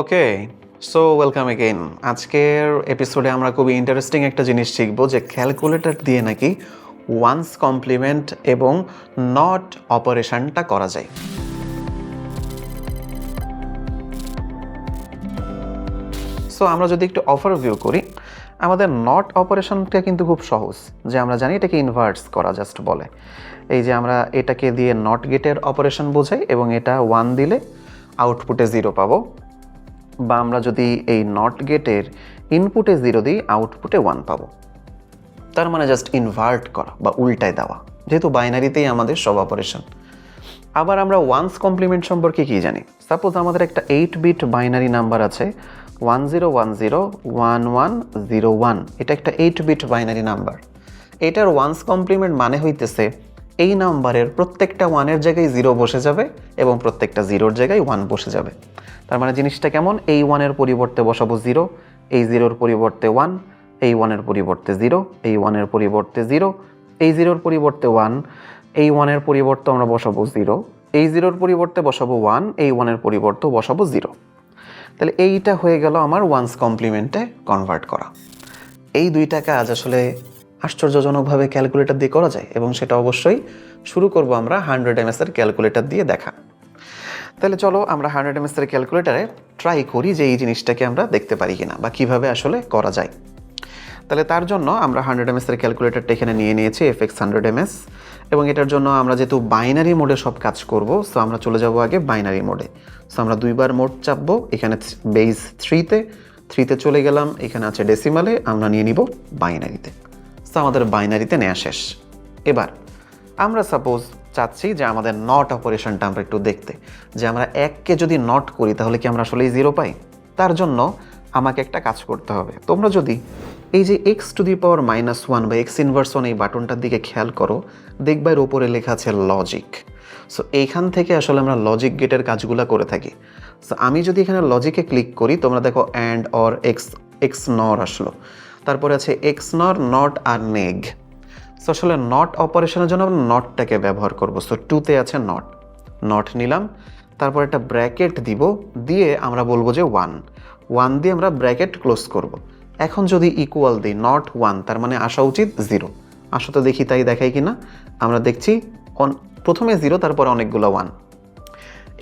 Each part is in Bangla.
ওকে সো ওয়েলকাম এগেইন আজকের এপিসোডে আমরা খুবই ইন্টারেস্টিং একটা জিনিস শিখব যে ক্যালকুলেটর দিয়ে নাকি ওয়ান্স কমপ্লিমেন্ট এবং নট অপারেশনটা করা যায়। সো আমরা যদি একটু অফার ভিউ করি, আমাদের নট অপারেশনটা কিন্তু খুব সহজ। যে আমরা জানি এটাকে ইনভার্টস করা জাস্ট বলে। এই যে আমরা এটাকে দিয়ে নট গেটের অপারেশন বোঝাই এবং এটা ওয়ান দিলে আউটপুটে জিরো পাবো। বা আমরা যদি এই নট গেটের ইনপুটে জিরো দিই আউটপুটে ওয়ান পাবো। তার মানে জাস্ট ইনভার্ট করা বা উল্টায় দেওয়া। যেহেতু বাইনারিতেই আমাদের সব অপারেশন আবার আমরা ওয়ান্স কমপ্লিমেন্ট সম্পর্কে কি জানি? সাপোজ আমাদের একটা এইট বিট বাইনারি নাম্বার আছে one zero one zero one one zero one এটা একটা এইট বিট বাইনারি নাম্বার এটার ওয়ান্স কমপ্লিমেন্ট মানে হইতেছে, এই নাম্বারের প্রত্যেকটা ওয়ানের জায়গায় জিরো বসে যাবে এবং প্রত্যেকটা জিরোর জায়গায় ওয়ান বসে যাবে। তার মানে জিনিসটা কেমন? এই ওয়ানের পরিবর্তে বসাবো জিরো এই জিরোর পরিবর্তে ওয়ান এই ওয়ানের পরিবর্তে জিরো এই ওয়ানের পরিবর্তে জিরো এই জিরোর পরিবর্তে ওয়ান এই ওয়ানের পরিবর্তে আমরা বসাবো জিরো এই জিরোর পরিবর্তে বসাবো ওয়ান এই ওয়ানের পরিবর্তে বসাবো জিরো তাহলে এইটা হয়ে গেল আমার ওয়ান্স কমপ্লিমেন্টে কনভার্ট করা। এই দুইটা কাজ আসলে আশ্চর্যজনকভাবে ক্যালকুলেটর দিয়ে করা যায় এবং সেটা অবশ্যই শুরু করব আমরা হান্ড্রেড এমএসের ক্যালকুলেটর দিয়ে দেখা। তাহলে চলো আমরা হান্ড্রেড এমএসের ক্যালকুলেটারে ট্রাই করি যে এই জিনিসটাকে আমরা দেখতে পারি কিনা বা কীভাবে আসলে করা যায়। তাহলে তার জন্য আমরা হান্ড্রেড এমএসের ক্যালকুলেটারটা এখানে নিয়ে নিয়েছি এফ এক্স হান্ড্রেড এমএস এবং এটার জন্য আমরা যেহেতু বাইনারি মোডে সব কাজ করব সো আমরা চলে যাব আগে বাইনারি মোডে সো আমরা দুইবার মোড চাপবো, এখানে বেস থ্রিতে থ্রিতে চলে গেলাম, এখানে আছে ডেসিমালে আমরা নিয়ে নিব বাইনারিতে সো আমাদের বাইনারিতে নেওয়া শেষ। এবার আমরা সাপোজ চাচ্ছি যে আমাদের নট অপারেশনটা আমরা একটু দেখতে। যে আমরা এককে যদি নট করি, তাহলে কি আমরা আসলেই জিরো পাই? তার জন্য আমাকে একটা কাজ করতে হবে। তোমরা যদি এই যে X to the power minus one বা এক্স ইনভার্স ওয়ান এই বাটনটার দিকে খেয়াল করো, দেখবা এর ওপরে লেখা আছে লজিক সো এইখান থেকে আসলে আমরা লজিক গেটের কাজগুলো করে থাকি। সো আমি যদি এখানে লজিকে ক্লিক করি, তোমরা দেখো অ্যান্ড অর এক্স এক্স নর আসলো। তারপরে আছে এক্স নর নট আর নেগ সো আসলে নট অপারেশনের জন্য আমরা নটটাকে ব্যবহার করব। সো টুতে আছে নট নট নিলাম, তারপর একটা ব্র্যাকেট দিব, দিয়ে আমরা বলব যে ওয়ান ওয়ান দিয়ে আমরা ব্র্যাকেট ক্লোজ করব। এখন যদি ইকুয়াল দিই নট ওয়ান তার মানে আসা উচিত জিরো আসো তো দেখি তাই দেখাই কি না আমরা দেখছি প্রথমে জিরো তারপরে অনেকগুলো ওয়ান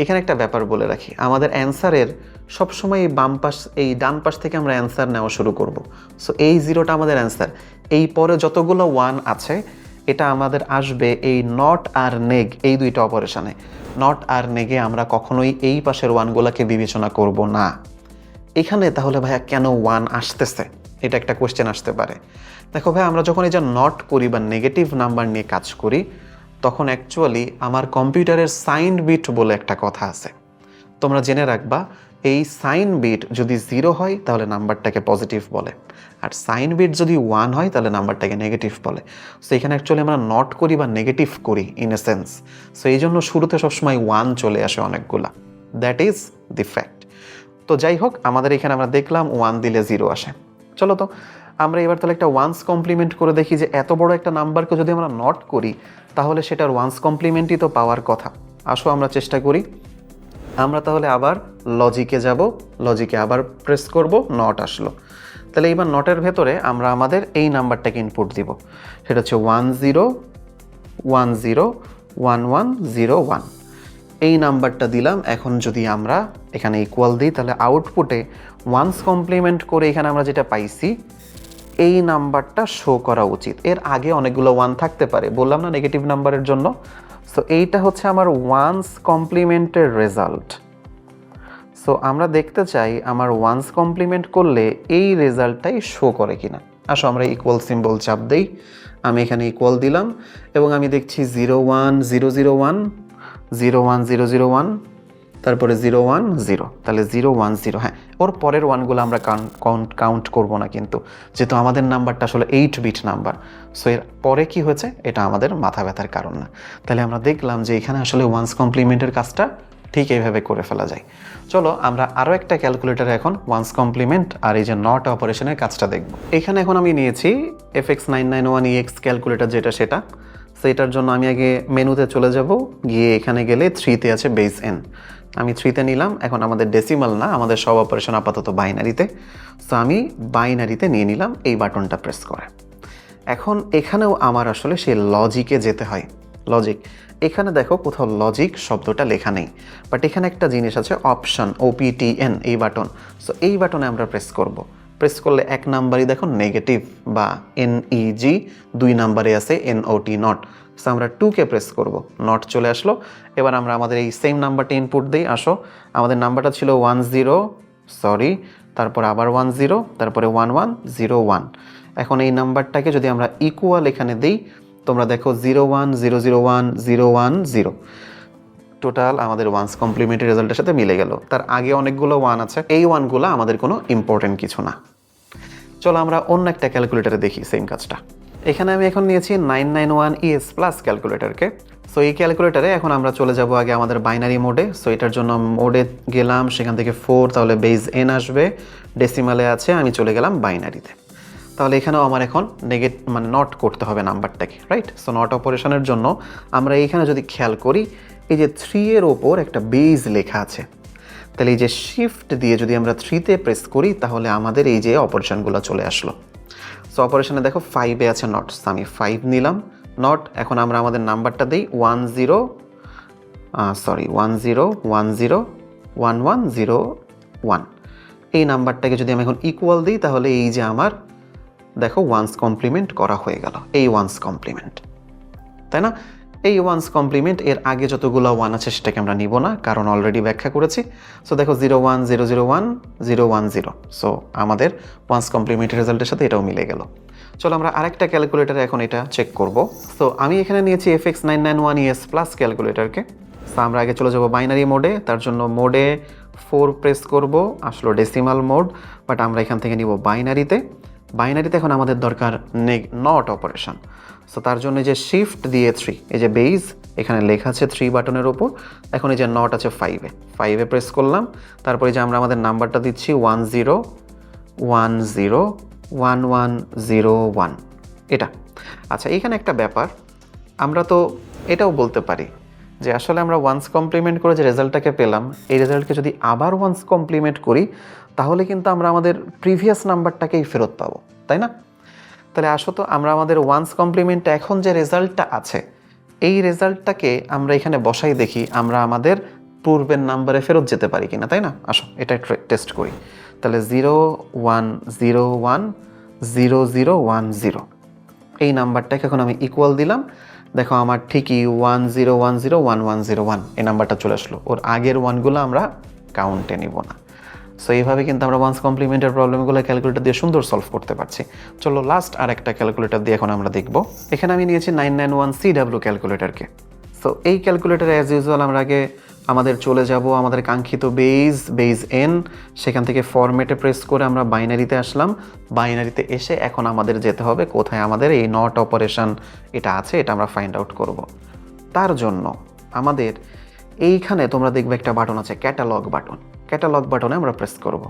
এখানে একটা ব্যাপার বলে রাখি। আমাদের অ্যান্সারের সবসময় এই বাম পাশ, এই ডান পাশ থেকে আমরা অ্যান্সার নেওয়া শুরু করব। সো এই জিরোটা আমাদের অ্যান্সার এই পরে যতগুলো ওয়ান আছে, এটা আমাদের আসবে এই নট আর নেগ এই দুইটা অপারেশানে নট আর নেগে আমরা কখনোই এই পাশের ওয়ানগুলোকে বিবেচনা করব না। এখানে তাহলে ভাইয়া কেন ওয়ান আসতেছে? এটা একটা কোয়েশ্চেন আসতে পারে। দেখো ভাই আমরা যখন এই যে নট করি বা নেগেটিভ নাম্বার নিয়ে কাজ করি তখন অ্যাকচুয়ালি আমার কম্পিউটারের সাইন বিট বলে একটা কথা আছে। তোমরা জেনে রাখবা, এই সাইন বিট যদি জিরো হয়, তাহলে নাম্বারটাকে পজিটিভ বলে। আর সাইন বিট যদি ওয়ান হয়, তাহলে নাম্বারটাকে নেগেটিভ বলে। সো এখানে অ্যাকচুয়ালি আমরা নট করি বা নেগেটিভ করি ইন এ সেন্স সো এই জন্য শুরুতে সবসময় ওয়ান চলে আসে অনেকগুলা। দ্যাট ইজ দি ফ্যাক্ট তো যাই হোক, আমাদের এখানে আমরা দেখলাম ওয়ান দিলে জিরো আসে। চলো তো, আমরা এবার তাহলে একটা ওয়ান্স কমপ্লিমেন্ট করে দেখি যে এত বড় একটা নাম্বারকে যদি আমরা নট করি, তাহলে সেটার ওয়ান্স কমপ্লিমেন্টই তো পাওয়ার কথা। আসো আমরা চেষ্টা করি। আমরা তাহলে আবার লজিকে যাব লজিকে আবার প্রেস করব নট আসলো। তাহলে এবার নটের ভেতরে আমরা আমাদের এই নাম্বারটাকে ইনপুট দিব। সেটা হচ্ছে one zero one zero one one zero one এই নাম্বারটা দিলাম। এখন যদি আমরা এখানে ইকুয়াল দিই, তাহলে আউটপুটে ওয়ান্স কমপ্লিমেন্ট করে এখানে আমরা যেটা পাইছি, এই নাম্বারটা শো করা উচিত। এর আগে অনেকগুলো ওয়ান থাকতে পারে। বললাম না নেগেটিভ নাম্বারের জন্য। সো এইটা হচ্ছে আমার ওয়ান্স কমপ্লিমেন্টের রেজাল্ট সো আমরা দেখতে চাই আমার ওয়ান্স কমপ্লিমেন্ট করলে এই রেজাল্টটাই শো করে কিনা। আসো, আমরা ইকুয়াল সিম্বল চাপ দেই। আমি এখানে ইকুয়াল দিলাম এবং আমি দেখছি zero one zero zero one zero one zero zero one, তারপরে জিরো ওয়ান জিরো, তাহলে জিরো ওয়ান জিরো। হ্যাঁ ওর পরের ওয়ানগুলো আমরা কাউন্ট কাউন্ট করব না কিন্তু, যেহেতু আমাদের নাম্বারটা আসলে এইট বিট নাম্বার সো এর পরে কি হয়েছে, এটা আমাদের মাথা ব্যথার কারণ না। তাহলে আমরা দেখলাম যে এখানে আসলে ওয়ান্স কমপ্লিমেন্টের কাজটা ঠিক এইভাবে করে ফেলা যায়। চলো, আমরা আরও একটা ক্যালকুলেটার এখন ওয়ান্স কমপ্লিমেন্ট আর এই যে নট অপারেশনের কাজটা দেখব। এখানে এখন আমি নিয়েছি F X nine nine one EX calculator যেটা সেটা সো এটার জন্য আমি আগে মেনুতে চলে যাব। গিয়ে এখানে গেলে থ্রিতে আছে বেস এন আমি থ্রিতে নিলাম। এখন আমাদের ডেসিমাল না, আমাদের সব অপারেশন আপাতত বাইনারিতে সো আমি বাইনারিতে নিয়ে নিলাম। এই বাটনটা প্রেস করে। এখন এখানেও আমার আসলে সেই লজিকে যেতে হয়। লজিক এখানে দেখো কোথাও লজিক শব্দটা লেখা নেই। বাট এখানে একটা জিনিস আছে অপশন ওপিটিএন এই বাটন। সো এই বাটনে আমরা প্রেস করব। প্রেস করলে এক নাম্বারই দেখো নেগেটিভ বা এনইজি দুই নাম্বারে আছে এনওটি নট সো আমরা টুকে প্রেস করব নট চলে আসলো। এবার আমরা আমাদের এই সেম নাম্বারটা ইনপুট দিই, আসো। আমাদের নাম্বারটা ছিল ওয়ান জিরো সরি তারপর আবার ওয়ান জিরো তারপরে ওয়ান ওয়ান জিরো ওয়ান এখন এই নাম্বারটাকে যদি আমরা ইকুয়াল এখানে দিই, তোমরা দেখো zero one zero zero one zero one zero total আমাদের ওয়ান্স কমপ্লিমেন্টারি রেজাল্টের সাথে মিলে গেল। তার আগে অনেকগুলো ওয়ান আছে। এই ওয়ানগুলো আমাদের কোনো ইম্পর্টেন্ট কিছু না। চলো আমরা অন্য একটা ক্যালকুলেটারে দেখি সেম কাজটা। এখানে আমি এখন নিয়েছি nine nine one ES plus ক্যালকুলেটারকে so এই ক্যালকুলেটারে এখন আমরা চলে যাব আগে আমাদের বাইনারি মোডে সো এটার জন্য মোডে গেলাম, সেখান থেকে ফোর তাহলে বেজ এন আসবে। ডেসিমালে আছে, আমি চলে গেলাম বাইনারিতে তাহলে এখানেও আমার এখন নেগেট মানে নট করতে হবে নাম্বারটাকে রাইট সো নট অপারেশনের জন্য আমরা এইখানে যদি খেয়াল করি এই যে থ্রি এর ওপর একটা বেজ লেখা আছে। তাহলে এই যে শিফট দিয়ে যদি আমরা থ্রিতে প্রেস করি, তাহলে আমাদের এই যে অপারেশনগুলো চলে আসলো। সো অপারেশনে দেখো ফাইভে আছে নট আমি ফাইভ নিলাম নট এখন আমরা আমাদের নাম্বারটা দিই one zero sorry one zero one zero one one zero one এই নাম্বারটাকে যদি আমি এখন ইকুয়াল দিই, তাহলে এই যে আমার, দেখো ওয়ান্স কমপ্লিমেন্ট করা হয়ে গেল। এই ওয়ান্স কমপ্লিমেন্ট তাই না? এই ওয়ান্স কমপ্লিমেন্ট এর আগে যতগুলো ওয়ান আছে সেটাকে আমরা নিব না, কারণ অলরেডি ব্যাখ্যা করেছি। সো দেখো zero one zero zero one zero one zero so আমাদের ওয়ান্স কমপ্লিমেন্টের রেজাল্টের সাথে এটাও মিলে গেল। চলো আমরা আরেকটা ক্যালকুলেটারে এখন এটা চেক করব। সো আমি এখানে নিয়েছি F X nine nine one ES plus ক্যালকুলেটারকে so আমরা আগে চলে যাব বাইনারি মোডে তার জন্য মোডে ফোর প্রেস করব, আসলো ডেসিমাল মোড বাট আমরা এখান থেকে নিব বাইনারিতে বাইনারিতে এখন আমাদের দরকার নেগ নট অপারেশন সো তার জন্য যে শিফট দিয়ে থ্রি এই যে বেইজ এখানে লেখা আছে থ্রি বাটনের ওপর এখন এই যে নট আছে ফাইভে ফাইভে প্রেস করলাম, তারপরে যে আমরা আমাদের নাম্বারটা দিচ্ছি one zero one zero one one zero one এটা। আচ্ছা এখানে একটা ব্যাপার, আমরা তো এটাও বলতে পারি। যে আসলে আমরা ওয়ান্স কমপ্লিমেন্ট করে যে রেজাল্টটাকে পেলাম, এই রেজাল্টকে যদি আবার ওয়ান্স কমপ্লিমেন্ট করি, তাহলে কিন্তু আমরা আমাদের প্রিভিয়াস নাম্বারটাকেই ফেরত পাবো, তাই না? তাহলে আসো তো, আমরা আমাদের ওয়ান্স কমপ্লিমেন্ট এখন যে রেজাল্টটা আছে, এই রেজাল্টটাকে আমরা এখানে বসাই দেখি, আমরা আমাদের পূর্বের নাম্বারে ফেরত যেতে পারি কিনা, তাই না? আসো, এটা টেস্ট করি। তাহলে zero one zero one zero zero one zero এই নাম্বারটাকে এখন আমি ইকুয়াল দিলাম দেখো, আমার ঠিকই one zero one zero one one zero one এই নাম্বারটা চলে আসলো। ওর আগের ওয়ানগুলো আমরা কাউন্টে নিব না। সো এইভাবে কিন্তু আমরা ওয়ান্স কমপ্লিমেন্টের প্রবলেমগুলো ক্যালকুলেটর দিয়ে সুন্দর সলভ করতে পারছি। চলো লাস্ট আর একটা ক্যালকুলেটর দিয়ে এখন আমরা দেখব। এখানে আমি নিয়েছি nine nine one C W ক্যালকুলেটরকে so এই ক্যালকুলেটারে অ্যাজ ইউজুয়াল আমরা আগে আমাদের চলে যাব আমাদের কাঙ্ক্ষিত বেজ বেজ এন সেখান থেকে ফরম্যাটে প্রেস করে আমরা বাইনারিতে আসলাম। বাইনারিতে এসে এখন আমাদের যেতে হবে কোথায় আমাদের? এই নট অপারেশন এটা আছে, এটা আমরা ফাইন্ড আউট করব। তার জন্য আমাদের এইখানে তোমরা দেখবে একটা বাটন আছে ক্যাটালগ বাটন ক্যাটালগ বাটনে আমরা প্রেস করব।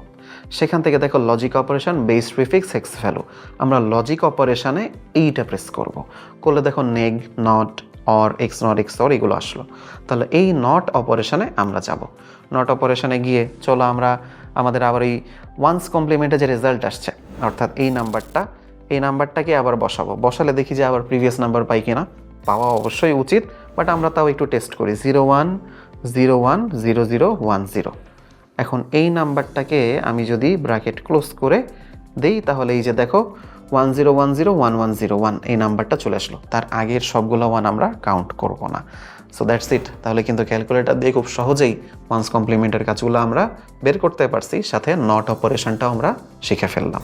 সেখান থেকে দেখো logic operation base prefix x value আমরা লজিক অপারেশানে এইটা প্রেস করব। করলে দেখো neg not or x not x or এগুলো আসলো। তাহলে এই নট অপারেশনে আমরা যাব। নট অপারেশনে গিয়ে চলো আমরা, আমাদের আবার এই ওয়ান্স কমপ্লিমেন্টে যে রেজাল্ট আসছে, অর্থাৎ এই নাম্বারটা, এই নাম্বারটাকে আবার বসাবো। বসালে দেখি যে আবার প্রিভিয়াস নাম্বার পাই কিনা। পাওয়া অবশ্যই উচিত বাট আমরা তাও একটু টেস্ট করি। Zero one zero one zero zero one zero এখন এই নাম্বারটাকে আমি যদি ব্র্যাকেট ক্লোজ করে দেই, তাহলে এই যে দেখো one zero one zero one one zero one এই নাম্বারটা চলে আসলো। তার আগের সবগুলো ওয়ান আমরা কাউন্ট করব না। সো দ্যাটস ইট তাহলে কিন্তু ক্যালকুলেটার দিয়ে খুব সহজেই ওয়ান্স কমপ্লিমেন্টের কাজগুলো আমরা বের করতে পারছি। সাথে নট অপারেশনটাও আমরা শিখে ফেললাম।